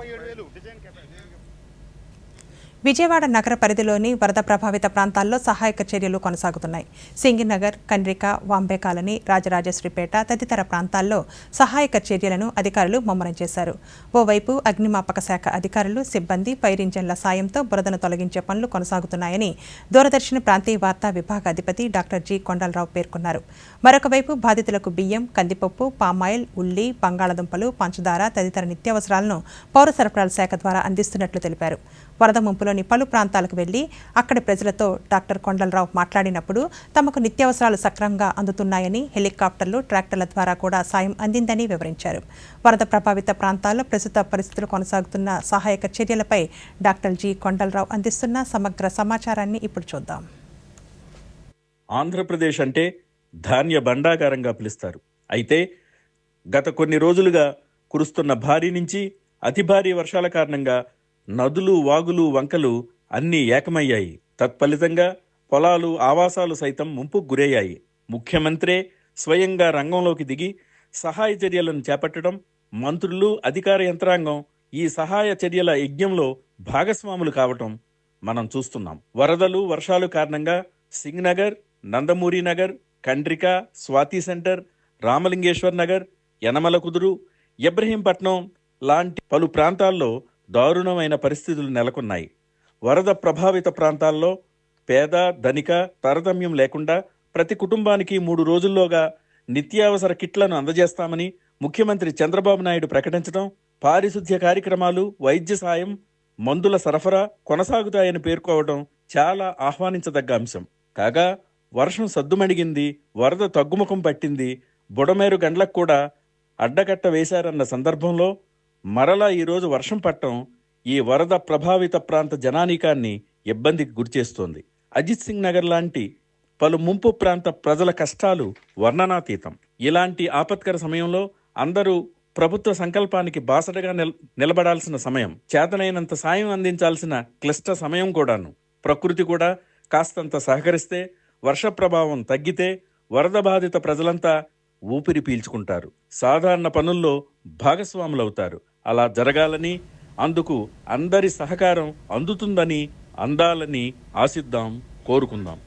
ముప్పై ఏడు వేలు. Design capacity. విజయవాడ నగర పరిధిలోని వరద ప్రభావిత ప్రాంతాల్లో సహాయక చర్యలు కొనసాగుతున్నాయి. సింగినగర్ కండ్రిక వాంబే కాలనీ రాజరాజేశ్వరిపేట తదితర ప్రాంతాల్లో సహాయక చర్యలను అధికారులు ముమ్మరం చేశారు. ఓవైపు అగ్నిమాపక శాఖ అధికారులు సిబ్బంది ఫైర్ ఇంజన్ల సాయంతో బురదను తొలగించే పనులు కొనసాగుతున్నాయని దూరదర్శన్ ప్రాంతీయ వార్తా విభాగ అధిపతి డాక్టర్ జి. కొండలరావు పేర్కొన్నారు. మరొకవైపు బాధితులకు బియ్యం కందిపప్పు పామాయిల్ ఉల్లి బంగాళదుంపలు పంచదార తదితర నిత్యావసరాలను పౌర సరఫరాల శాఖ ద్వారా అందిస్తున్నట్లు తెలిపారు. వరద ముంపులోని పలు ప్రాంతాలకు వెళ్ళి అక్కడి ప్రజలతో డాక్టర్ కొండలరావు మాట్లాడినప్పుడు తమకు నిత్యావసరాలు సక్రమంగా అందుతున్నాయని హెలికాప్టర్లు ట్రాక్టర్ల ద్వారా కూడా సాయం అందిందని వివరించారు. వరద ప్రభావిత ప్రాంతాల్లో ప్రస్తుత పరిస్థితులు కొనసాగుతున్న సహాయక చర్యలపై డాక్టర్ జి. కొండలరావు అందిస్తున్న సమగ్ర సమాచారాన్ని ఇప్పుడు చూద్దాం. ఆంధ్రప్రదేశ్ అంటే ధాన్య భండాగారంగా పిలుస్తారు. అయితే గత కొన్ని రోజులుగా కురుస్తున్న భారీ నుంచి అతి భారీ వర్షాల కారణంగా నదులు వాగులు వంకలు అన్నీ ఏకమయ్యాయి. తత్ఫలితంగా పొలాలు ఆవాసాలు సైతం ముంపుకు గురయ్యాయి. ముఖ్యమంత్రే స్వయంగా రంగంలోకి దిగి సహాయ చర్యలను చేపట్టడం మంత్రులు అధికార యంత్రాంగం ఈ సహాయ చర్యల యజ్ఞంలో భాగస్వాములు కావటం మనం చూస్తున్నాం. వరదలు వర్షాలు కారణంగా సింగ్నగర్ నందమూరి నగర్ కండ్రిక స్వాతి సెంటర్ రామలింగేశ్వర్ నగర్ యనమల కుదురు ఇబ్రహీంపట్నం లాంటి పలు ప్రాంతాల్లో దారుణమైన పరిస్థితులు నెలకొన్నాయి. వరద ప్రభావిత ప్రాంతాల్లో పేద ధనిక తారతమ్యం లేకుండా ప్రతి కుటుంబానికి మూడు రోజుల్లోగా నిత్యావసర కిట్లను అందజేస్తామని ముఖ్యమంత్రి చంద్రబాబు నాయుడు ప్రకటించడం పారిశుద్ధ్య కార్యక్రమాలు వైద్య సాయం మందుల సరఫరా కొనసాగుతాయని పేర్కోవడం చాలా ఆహ్వానించదగ్గ అంశం. కాగా వర్షం సద్దుమణిగింది వరద తగ్గుముఖం పట్టింది బుడమేరు గండ్లకు కూడా అడ్డకట్ట వేశారన్న సందర్భంలో మరలా ఈరోజు వర్షం పట్టడం ఈ వరద ప్రభావిత ప్రాంత జనానీకాన్ని ఇబ్బందికి గురిచేస్తోంది. అజిత్ సింగ్ నగర్ లాంటి పలు ముంపు ప్రాంత ప్రజల కష్టాలు వర్ణనాతీతం. ఇలాంటి ఆపత్కర సమయంలో అందరూ ప్రభుత్వ సంకల్పానికి బాసటగా నిల నిలబడాల్సిన సమయం చేతనైనంత సాయం అందించాల్సిన క్లిష్ట సమయం కూడాను. ప్రకృతి కూడా కాస్తంత సహకరిస్తే వర్ష ప్రభావం తగ్గితే వరద బాధిత ప్రజలంతా ఊపిరి పీల్చుకుంటారు. సాధారణ పనుల్లో భాగస్వాములవుతారు. అలా జరగాలని అందుకు అందరి సహకారం అందుతుందని అందాలని ఆశిద్దాం కోరుకుందాం.